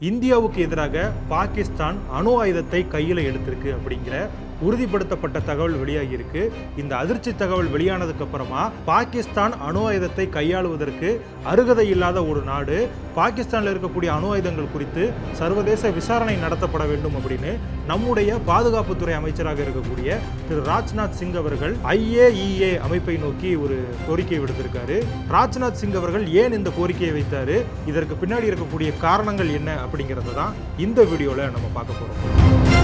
இந்தியாவுக்கு எதிராக பாகிஸ்தான் அணு ஆயுதத்தை கையில் எடுத்திருக்கு அப்படிங்கிற உறுதிப்படுத்தப்பட்ட தகவல் வெளியாகியிருக்கு. இந்த அதிர்ச்சி தகவல் வெளியானதுக்கு அப்புறமா பாகிஸ்தான் அணு ஆயுதத்தை கையாளுவதற்கு அருகதை இல்லாத ஒரு நாடு பாகிஸ்தானில் இருக்கக்கூடிய அணு ஆயுதங்கள் குறித்து சர்வதேச விசாரணை நடத்தப்பட வேண்டும் அப்படின்னு நம்முடைய பாதுகாப்புத்துறை அமைச்சராக இருக்கக்கூடிய திரு ராஜ்நாத் சிங் அவர்கள் ஐஏஇஏ அமைப்பை நோக்கி ஒரு கோரிக்கை விடுத்திருக்காரு. ராஜ்நாத் சிங் அவர்கள் ஏன் இந்த கோரிக்கையை வைத்தாரு? இதற்கு பின்னாடி இருக்கக்கூடிய காரணங்கள் என்ன அப்படிங்கிறத தான் இந்த வீடியோவில் நம்ம பார்க்க போகிறோம்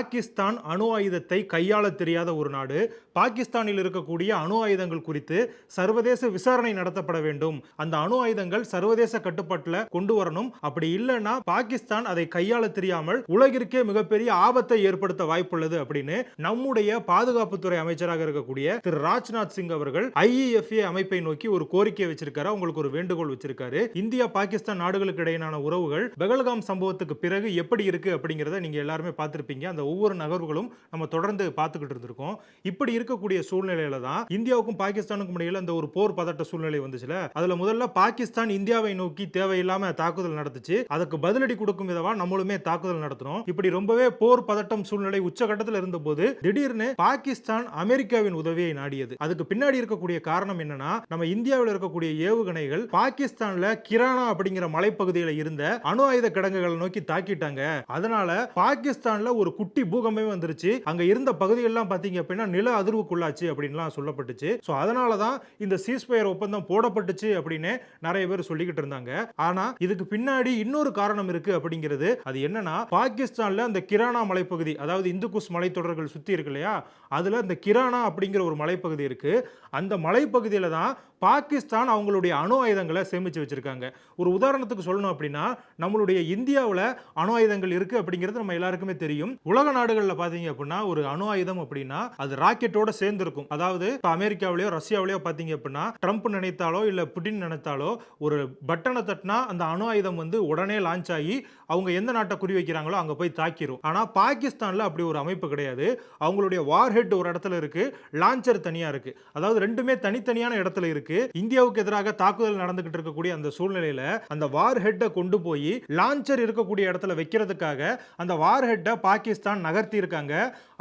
பாகிஸ்தான் அணு ஆயுதத்தை கையாள தெரியாத ஒரு நாடு பாகிஸ்தானில் இருக்கக்கூடிய அணு ஆயுதங்கள் குறித்து சர்வதேச விசாரணை நடத்தப்பட வேண்டும். அந்த அணு ஆயுதங்கள் சர்வதேச கட்டுப்பாட்டில் கொண்டு வரணும். அப்படி இல்லைன்னா பாகிஸ்தான் அதை கையாள தெரியாமல் உலகிற்கே மிகப்பெரிய ஆபத்தை ஏற்படுத்த வாய்ப்புள்ளது அப்படின்னு நம்முடைய பாதுகாப்புத்துறை அமைச்சராக இருக்கக்கூடிய திரு ராஜ்நாத் சிங் அவர்கள் ஐஇஎஃப்ஏ அமைப்பை நோக்கி ஒரு கோரிக்கை வச்சிருக்காரு. உங்களுக்கு ஒரு வேண்டுகோள் வச்சிருக்காரு. இந்தியா பாகிஸ்தான் நாடுகளுக்கு இடையிலான உறவுகள் பெகல்காம் சம்பவத்துக்கு பிறகு எப்படி இருக்கு அப்படிங்கிறத நீங்க எல்லாருமே பார்த்திருப்பீங்க. அந்த ஒவ்வொரு நகர்வுகளும் நம்ம தொடர்ந்து பார்த்துக்கிட்டு இருந்திருக்கோம். இப்படி இருக்க இருக்கக்கூடிய சூழ்நிலையில தான் இந்தியாவுக்கும் பாகிஸ்தானுக்கும் இடையில அந்த ஒரு போர் பதட்ட சூழ்நிலை வந்துச்சுல. அதுல முதல்ல பாகிஸ்தான் இந்தியாவை நோக்கி தேவையில்லாம தாக்குதல் நடத்துச்சு அதுக்கு பதிலடி கொடுக்கும் விதமா நம்மளுமே தாக்குதல் நடத்தணும் இப்படி ரொம்பவே போர் பதட்டம் சூழ்நிலை உச்சகட்டத்தில் இருந்த போது திடீர்னு பாகிஸ்தான் அமெரிக்காவின் உதவியை நாடியது. அதுக்கு பின்னாடி இருக்கக்கூடிய காரணம் என்னன்னா நம்ம இந்தியாவில் இருக்கக்கூடிய ஏவுகணைகள் பாகிஸ்தான்ல கிரானா அப்படிங்கிற மலைப்பகுதியில் இருந்த அணு ஆயுத கிடங்குகளை நோக்கி தாக்கிட்டாங்க. அதனால பாகிஸ்தான்ல ஒரு குட்டி பூகம்பமே வந்துருச்சு. அங்க இருந்த பகுதிகள்லாம் பாத்தீங்க அப்படின்னா நில அது அதிர்வுக்குள்ளாச்சு அப்படின்லாம் சொல்லப்பட்டுச்சு. ஸோ அதனால தான் இந்த சீஸ்பயர் ஒப்பந்தம் போடப்பட்டுச்சு அப்படின்னு நிறைய பேர் சொல்லிக்கிட்டு இருந்தாங்க. ஆனா இதுக்கு பின்னாடி இன்னொரு காரணம் இருக்கு அப்படிங்கிறது அது என்னன்னா பாகிஸ்தான்ல அந்த கிரானா மலைப்பகுதி அதாவது இந்துகுஸ் மலைத்தொடர்கள் சுத்தி இருக்கு இல்லையா? அதுல இந்த கிரானா அப்படிங்கிற ஒரு மலைப்பகுதி இருக்கு. அந்த மலைப்பகுதியில தான் பாகிஸ்தான் அவங்களுடைய அணு ஆயுதங்களை சேமிச்சு வச்சிருக்காங்க. ஒரு உதாரணத்துக்கு சொல்லணும் அப்படின்னா நம்மளுடைய இந்தியாவில் அணு ஆயுதங்கள் இருக்கு அப்படிங்கிறது நம்ம எல்லாருக்குமே தெரியும். உலக நாடுகளில் பார்த்தீங்க அப்படின்னா ஒரு அணு ஆயுதம் அப்படின்னா அது ராக்கெட்டோட சேர்ந்து இருக்கும் அதாவது இப்போ அமெரிக்காவிலேயோ ரஷ்யாவிலேயோ பார்த்தீங்க அப்படின்னா ட்ரம்ப் நினைத்தாலோ இல்லை புட்டின் நினைத்தாலோ ஒரு பட்டனை தட்டினா அந்த அணு ஆயுதம் வந்து உடனே லான்ச் ஆகி அவங்க எந்த நாட்டை குறி வைக்கிறாங்களோ அங்கே போய் தாக்கிரும். ஆனால் பாகிஸ்தானில் அப்படி ஒரு அமைப்பு கிடையாது. அவங்களுடைய வார் ஹெட் ஒரு இடத்துல இருக்கு லான்ச்சர் தனியாக இருக்கு. அதாவது ரெண்டுமே தனித்தனியான இடத்துல இருக்கு. இந்தியாவுக்கு எதிராக தாக்குதல் நடந்துகிட்டு இருக்கக்கூடிய அந்த சூழ்நிலையில் அந்த வார் ஹெட்டை கொண்டு போய் லான்ச்சர் இருக்கக்கூடிய இடத்துல வைக்கிறதுக்காக அந்த வார் ஹெட்டை பாகிஸ்தான் நகர்த்தி இருக்காங்க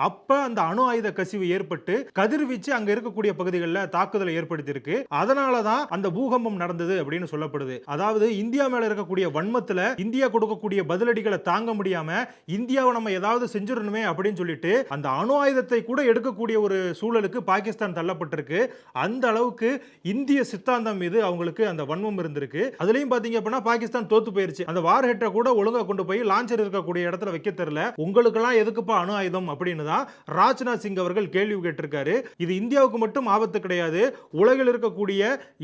அப்போ அந்த அணு ஆயுத கசிவு ஏற்பட்டு கதிர்வீச்சு அங்க இருக்கக்கூடிய பகுதிகளில் தாக்குதலை ஏற்படுத்தியிருக்கு. அதனால தான் அந்த பூகம்பம் நடந்தது அப்படின்னு சொல்லப்படுது. அதாவது இந்தியா மேல இருக்கக்கூடிய வன்மத்துல இந்தியா கொடுக்கக்கூடிய பதிலடிகளை தாங்க முடியாம இந்தியாவை நம்ம ஏதாவது செஞ்சிடணுமே அப்படின்னு சொல்லிட்டு அந்த அணு ஆயுதத்தை கூட எடுக்கக்கூடிய ஒரு சூழலுக்கு பாகிஸ்தான் தள்ளப்பட்டிருக்கு. அந்த அளவுக்கு இந்திய சித்தாந்தம் மீது அவங்களுக்கு அந்த வன்மம் இருந்திருக்கு. அதுலயும் பாத்தீங்க அப்படின்னா பாகிஸ்தான் தோத்து போயிருச்சு. அந்த வார் ஹெட்டை கூட ஒழுங்கா கொண்டு போய் லான்ச்சர் இருக்கக்கூடிய இடத்துல வைக்க தெரியல. உங்களுக்கெல்லாம் எதுக்குப்பா அணு ஆயுதம் அப்படின்னு தான் ராஜ்நாத் சிங் அவர்கள் கேள்வி இருக்காரு இது இந்தியாவுக்கு மட்டும் ஆபத்து கிடையாது. உலகில் இருக்கக்கூடிய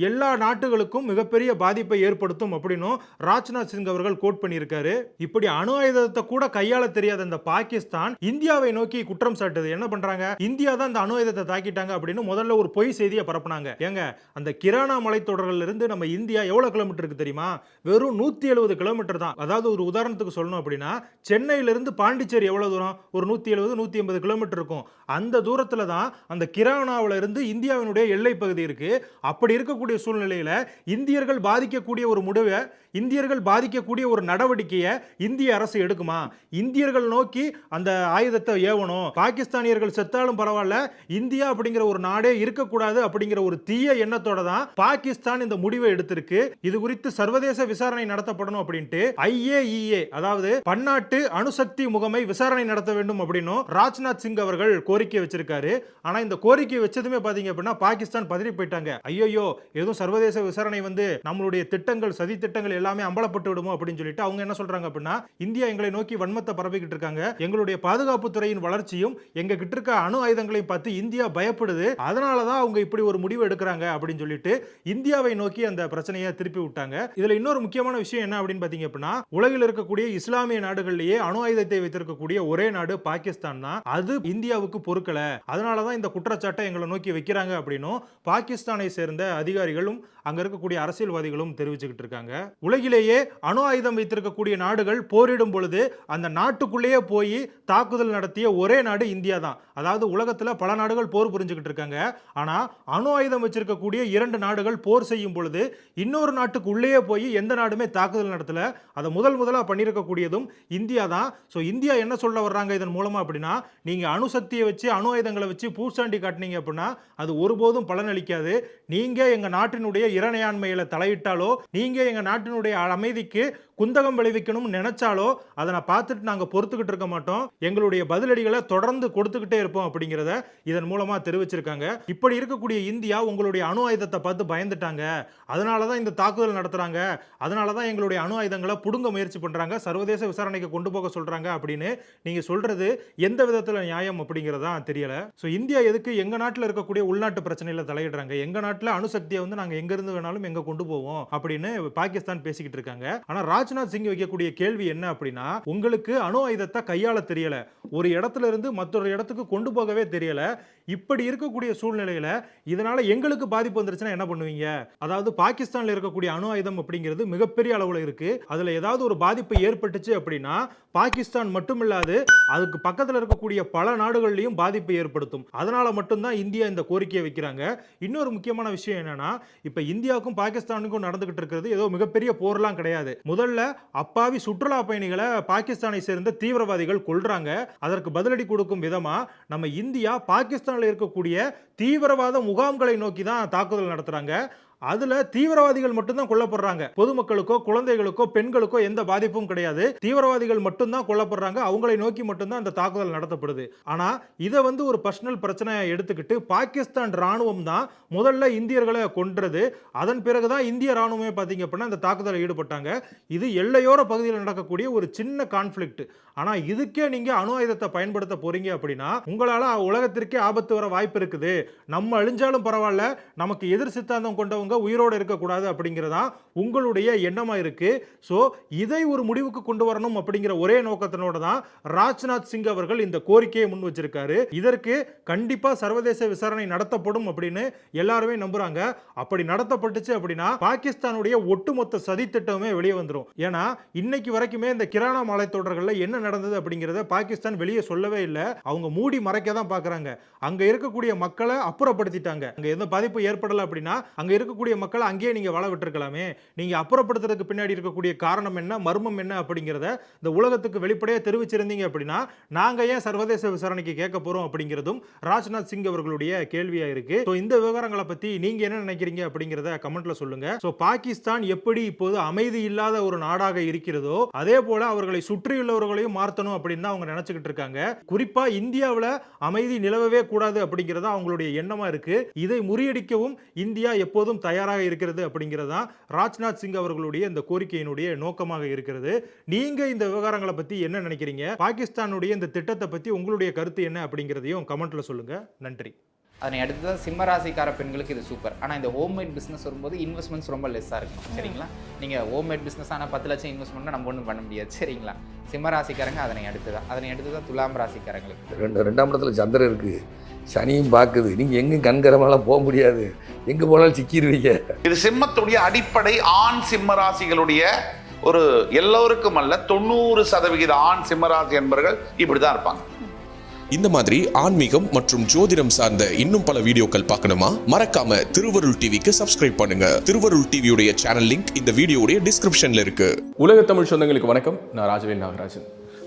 எல்லா நாட்டுகளுக்கும் மிகப்பெரிய பாதிப்பை ஏற்படுத்தும் அப்படின்னும் ராஜ்நாத் சிங் அவர்கள் கோட் பண்ணியிருக்காரு. இப்படி அணு ஆயுதத்தை கூட கையாள தெரியாத இந்த பாகிஸ்தான் இந்தியாவை நோக்கி குற்றம் சாட்டுது. என்ன பண்றாங்க? இந்தியா தான் அந்த அணு ஆயுதத்தை தாக்கிட்டாங்க அப்படின்னு முதல்ல ஒரு பொய் செய்தியை பரப்புனாங்க. ஏங்க அந்த கிரானா மலைத்தொடரில் இருந்து நம்ம இந்தியா எவ்வளவு கிலோமீட்டர் இருக்கு தெரியுமா? வெறும் நூத்தி எழுபது கிலோமீட்டர் தான். அதாவது ஒரு உதாரணத்துக்கு சொல்லணும் அப்படின்னா சென்னையிலிருந்து பாண்டிச்சேரி எவ்வளவு தூரம்? ஒரு நூத்தி எழுபது நூத்தி எண்பது கிலோமீட்டர் இருக்கும். அந்த தூரத்துல தான் அந்த கிரானாவில் இருந்து இந்தியாவினுடைய எல்லை பகுதி இருக்கு. அப்படி இருக்கக்கூடிய சூழ்நிலையில இந்தியர்கள் பாதிக்கக்கூடிய ஒரு முடிவை இந்தியர்கள் பாதிக்கக்கூடிய ஒரு நடவடிக்கையை இந்திய அரசு எடுக்குமா? இந்தியர்கள் நோக்கி அந்த ஆயுதத்தை ஏவணும். பாகிஸ்தானியர்கள் செத்தாலும் பரவாயில்ல இந்தியா அப்படிங்கிற ஒரு நாடே இருக்கக்கூடாது அப்படிங்கிற ஒரு தீய எண்ணத்தோட தான் பாகிஸ்தான் இந்த முடிவை எடுத்திருக்கு. இது குறித்து சர்வதேச விசாரணை நடத்தப்படணும் அப்படின்ட்டு ஐஏஇஏ அதாவது பன்னாட்டு அணுசக்தி முகமை விசாரணை நடத்த வேண்டும் அப்படின்னும் ராஜ்நாத் சிங் அவர்கள் கோரிக்கை வச்சிருக்காரு. ஆனா இந்த கோரிக்கை வச்சதுமே பாத்தீங்க அப்படின்னா பாகிஸ்தான் பதறி போயிட்டாங்க. ஐயோயோ எதுவும் சர்வதேச விசாரணை வந்து நம்மளுடைய திட்டங்கள் சதி திட்டங்கள் எல்லாமே அம்பலப்பட்டு விடுமோ அப்படின்னு சொல்லிட்டு அவங்க என்ன சொல்றாங்க அப்படின்னா இந்தியா எங்களை நோக்கி வன்மத்தை பரப்பிக்கிட்டு இருக்காங்க. எங்களுடைய பாதுகாப்பு துறையின் வளர்ச்சியும் எங்க கிட்ட இருக்க அணு ஆயுதங்களையும் பார்த்து இந்தியா பயப்படுது. அதனால தான் அவங்க இப்படி ஒரு முடிவு எடுக்கிறாங்க அப்படின்னு சொல்லிட்டு இந்தியாவை நோக்கி அந்த பிரச்சனையை திருப்பி விட்டாங்க. இதுல இன்னொரு முக்கியமான விஷயம் என்ன அப்படின்னு பாத்தீங்க அப்படின்னா உலகில் இருக்கக்கூடிய இஸ்லாமிய நாடுகள்லயே அணு ஆயுதத்தை வைத்திருக்கக்கூடிய ஒரே நாடு பாகிஸ்தான் தான். அது இந்தியாவுக்கு பொறுக்கல. தான் இந்த குற்றச்சாட்டை எங்களை நோக்கி வைக்கிறாங்க அப்படின்னும் பாகிஸ்தானை சேர்ந்த அதிகாரிகளும் அங்க இருக்கக்கூடிய அரசியல்வாதிகளும் தெரிவிச்சுக்கிட்டு இருக்காங்க. உலகிலேயே அணு ஆயுதம் வைத்திருக்கக்கூடிய நாடுகள் போரிடும் பொழுது அந்த நாட்டுக்குள்ளேயே போய் தாக்குதல் நடத்திய ஒரே நாடு இந்தியா தான். அதாவது உலகத்துல பல நாடுகள் போர் புரிஞ்சுக்கிட்டு இருக்காங்க. ஆனா அணு ஆயுதம் வச்சிருக்கக்கூடிய இரண்டு நாடுகள் போர் செய்யும் பொழுது இன்னொரு நாட்டுக்கு உள்ளேயே போய் எந்த நாடுமே தாக்குதல் நடத்தல. அதை முதல் முதலா பண்ணியிருக்கக்கூடியதும் இந்தியா தான். ஸோ இந்தியா என்ன சொல்ல வர்றாங்க இதன் மூலமா அப்படின்னா நீங்க அணுசக்தியை வச்சு அணு ஆயுதங்களை வச்சு பூச்சாண்டி காட்டினீங்க அப்படின்னா அது ஒருபோதும் பலனளிக்காது. நீங்க எங்க நாட்டினுடைய இறையாண்மையில தலையிட்டாலோ நீங்க எங்க நாட்டினுடைய அமைதிக்கு குந்தகம் விளைவிக்கணும்னு நினைச்சாலோ அதை நான் பார்த்துட்டு நாங்கள் பொறுத்துக்கிட்டு இருக்க மாட்டோம். எங்களுடைய பதிலடிகளை தொடர்ந்து கொடுத்துக்கிட்டே இருப்போம் அப்படிங்கிறத இதன் மூலமா தெரிவிச்சிருக்காங்க. இப்படி இருக்கக்கூடிய இந்தியா உங்களுடைய அணு ஆயுதத்தை பார்த்து பயந்துட்டாங்க. அதனால தான் இந்த தாக்குதல் நடத்துறாங்க. அதனால தான் எங்களுடைய அணு ஆயுதங்களை புடுங்க முயற்சி பண்றாங்க. சர்வதேச விசாரணைக்கு கொண்டு போக சொல்றாங்க அப்படின்னு நீங்க சொல்றது எந்த விதத்தில் நியாயம் அப்படிங்கிறதான் தெரியல. ஸோ இந்தியா எதுக்கு எங்க நாட்டில் இருக்கக்கூடிய உள்நாட்டு பிரச்சனையில் தலையிடுறாங்க? எங்க நாட்டில் அணுசக்தியை வந்து நாங்கள் எங்கேருந்து இருந்து வேணாலும் எங்க கொண்டு போவோம் அப்படின்னு பாகிஸ்தான் பேசிக்கிட்டு இருக்காங்க. ஆனா ராஜ்நாத் சிங் வைக்கக்கூடிய கேள்வி என்ன அப்படின்னா உங்களுக்கு அணு ஆயுதத்தை கையாள தெரியல. ஒரு இடத்துல இருந்து மற்றொரு இடத்துக்கு கொண்டு போகவே தெரியல. இப்படி இருக்கக்கூடிய சூழ்நிலையில இதனால எங்களுக்கு பாதிப்பு வந்துருச்சுன்னா என்ன பண்ணுவீங்க? அதாவது பாகிஸ்தான்ல இருக்கக்கூடிய அணு ஆயுதம் அப்படிங்கிறது மிகப்பெரிய அளவுல இருக்கு. அதுல ஏதாவது ஒரு பாதிப்பு ஏற்பட்டுச்சு அப்படின்னா பாகிஸ்தான் மட்டுமில்லாது அதுக்கு பக்கத்துல இருக்கக்கூடிய பல நாடுகள்லயும் பாதிப்பை ஏற்படுத்தும். அதனால மட்டும்தான் இந்தியா இந்த கோரிக்கையை வைக்கிறாங்க. இன்னொரு முக்கியமான விஷயம் என்னன்னா இப்ப இந்தியாவுக்கும் பாகிஸ்தானுக்கும் நடந்துகிட்டு இருக்கிறது. ஏதோ மிகப்பெரிய போர்லாம் கிடையாது. முதல்ல அப்பாவி சுற்றுலா பயணிகளை பாகிஸ்தானை சேர்ந்த தீவிரவாதிகள் கொள்றாங்க அதற்கு பதிலடி கொடுக்கும் விதமா நம்ம இந்தியா பாகிஸ்தானில் இருக்கக்கூடிய தீவிரவாத முகாம்களை நோக்கி தான் தாக்குதல் நடத்துறாங்க. அதுல தீவிரவாதிகள் மட்டும்தான் கொல்லப்படுறாங்க. பொதுமக்களுக்கோ குழந்தைகளுக்கோ பெண்களுக்கோ எந்த பாதிப்பும் கிடையாது. தீவிரவாதிகள் மட்டும்தான் கொல்லப்படுறாங்க. அவங்களை நோக்கி மட்டும்தான் அந்த தாக்குதல் நடத்தப்படுது. ஆனா இதை வந்து ஒரு பர்சனல் பிரச்சனையை எடுத்துக்கிட்டு பாகிஸ்தான் ராணுவம் தான் முதல்ல இந்தியர்களை கொன்றது. அதன் பிறகுதான் இந்திய ராணுவமே பார்த்தீங்க அப்படின்னா அந்த தாக்குதலில் ஈடுபட்டாங்க. இது எல்லையோர பகுதியில் நடக்கக்கூடிய ஒரு சின்ன கான்ஃபிளிக்ட் ஆனா இதுக்கே நீங்க அணு ஆயுதத்தை பயன்படுத்த போறீங்க அப்படின்னா உங்களால உலகத்திற்கே ஆபத்து வர வாய்ப்பு இருக்குது. நம்ம அழிஞ்சாலும் பரவாயில்ல. நமக்கு எதிர் சித்தாந்தம் கொண்டவங்க உயிரோடு இருக்கக்கூடாது அப்படிங்கிறதா உங்களுடைய எண்ணமா இருக்கு. ஸோ இதை ஒரு முடிவுக்கு கொண்டு வரணும் அப்படிங்கிற ஒரே நோக்கத்தினோட தான் ராஜ்நாத் சிங் அவர்கள் இந்த கோரிக்கையை முன் வச்சிருக்காரு. இதற்கு கண்டிப்பா சர்வதேச விசாரணை நடத்தப்படும் அப்படின்னு எல்லாருமே நம்புறாங்க. அப்படி நடத்தப்பட்டுச்சு அப்படின்னா பாகிஸ்தானுடைய ஒட்டுமொத்த சதி திட்டமே வெளியே வந்துடும் ஏன்னா இன்னைக்கு வரைக்குமே இந்த கிரானா மலைத்தொடர்களில் என்ன நடந்தது அப்படிங்கிறத பாகிஸ்தான் வெளியே சொல்லவே இல்லை. அவங்க மூடி மறைக்க தான் பார்க்குறாங்க அங்க இருக்கக்கூடிய மக்களை அப்புறப்படுத்திட்டாங்க. அங்க எந்த பாதிப்பு ஏற்படலை அப்படின்னா அங்க இருக்கக்கூடிய மக்களை அங்கேயே நீங்க வாழ விட்டுருக்கலாமே. நீங்க அப்புறப்படுத்துறதுக்கு பின்னாடி இருக்கக்கூடிய காரணம் என்ன மர்மம் என்ன அப்படிங்கிறத இந்த உலகத்துக்கு வெளிப்படையாக தெரிவிச்சிருந்தீங்க அப்படின்னா நாங்க ஏன் சர்வதேச விசாரணைக்கு கேட்க போறோம் அப்படிங்கிறதும் ராஜ்நாத் சிங் அவர்களுடைய கேள்வியா இருக்கு. ஸோ இந்த விவகாரங்களை பத்தி நீங்க என்ன நினைக்கிறீங்க அப்படிங்கிறத கமெண்ட்ல சொல்லுங்க. ஸோ பாகிஸ்தான் எப்படி இப்போது அமைதி இல்லாத ஒரு நாடாக இருக்கிறதோ அதே போல அவர்களை சுற்றியுள்ளவர்களையும் மாற்றணும் அப்படின்னு தான் அவங்க நினைச்சுக்கிட்டு இருக்காங்க. குறிப்பா இந்தியாவில் அமைதி நிலவவே கூடாது அப்படிங்கிறது அவங்களுடைய எண்ணமா இருக்கு. இதை முறியடிக்கவும் இந்தியா எப்போதும் தயாராக இருக்கிறது அப்படிங்கிறதா ராஜ்நாத் சிங் அவர்களுடைய இந்த கோரிக்கையினுடைய நோக்கமாக இருக்கிறது. நீங்க இந்த விவகாரங்களை பத்தி என்ன நினைக்கிறீங்க? பாகிஸ்தானுடைய இந்த திட்டத்தை பத்தி உங்களுடைய கருத்து என்ன அப்படிங்கிறதையும் கமெண்ட்ல சொல்லுங்க. நன்றி. அதனை அடுத்து தான் சிம்ம ராசிக்கார பெண்களுக்கு இது சூப்பர் ஆனால் இந்த ஹோம்மேட் பிஸ்னஸ் வரும்போது இன்வெஸ்ட்மெண்ட்ஸ் ரொம்ப லெஸ்ஸாக இருக்கணும் சரிங்களா? நீங்கள் ஹோம்மேட் பிஸ்னஸ் ஆனால் பத்து லட்சம் இன்வெஸ்ட் பண்ணால் நம்ம ஒன்றும் பண்ண முடியாது. சரிங்களா? சிம்ம ராசிக்காரங்க அதனை அடுத்து தான் அதனை அடுத்து தான் துலாம் ராசிக்காரங்களுக்கு. ரெண்டு ரெண்டாம் இடத்துல சந்திரன் இருக்குது சனியும் பார்க்குது. நீங்கள் எங்கேயும் கண்கரமெல்லாம் போக முடியாது. எங்கே போனாலும் சிக்கிடுவீங்க இது சிம்மத்துடைய அடிப்படை ஆண் சிம்ம ராசிகளுடைய ஒரு எல்லோருக்கும் அல்ல தொண்ணூறு சதவிகித ஆண் சிம்மராசி என்பவர்கள் இப்படிதான் இருப்பாங்க. இந்த மாதிரி ஆன்மீகம் மற்றும் ஜோதிடம் சார்ந்த இன்னும் பல வீடியோக்கள் பார்க்கணுமா? மறக்காம திருவருள் டிவிக்கு சப்ஸ்கிரைப் பண்ணுங்க. திருவருள் டிவியுடைய சேனல் லிங்க் இந்த வீடியோடைய டிஸ்கிரிப்ஷன்ல இருக்கு. உலக தமிழ் சொந்தங்களுக்கு வணக்கம். நான் ராஜவேல் நாகராஜன்.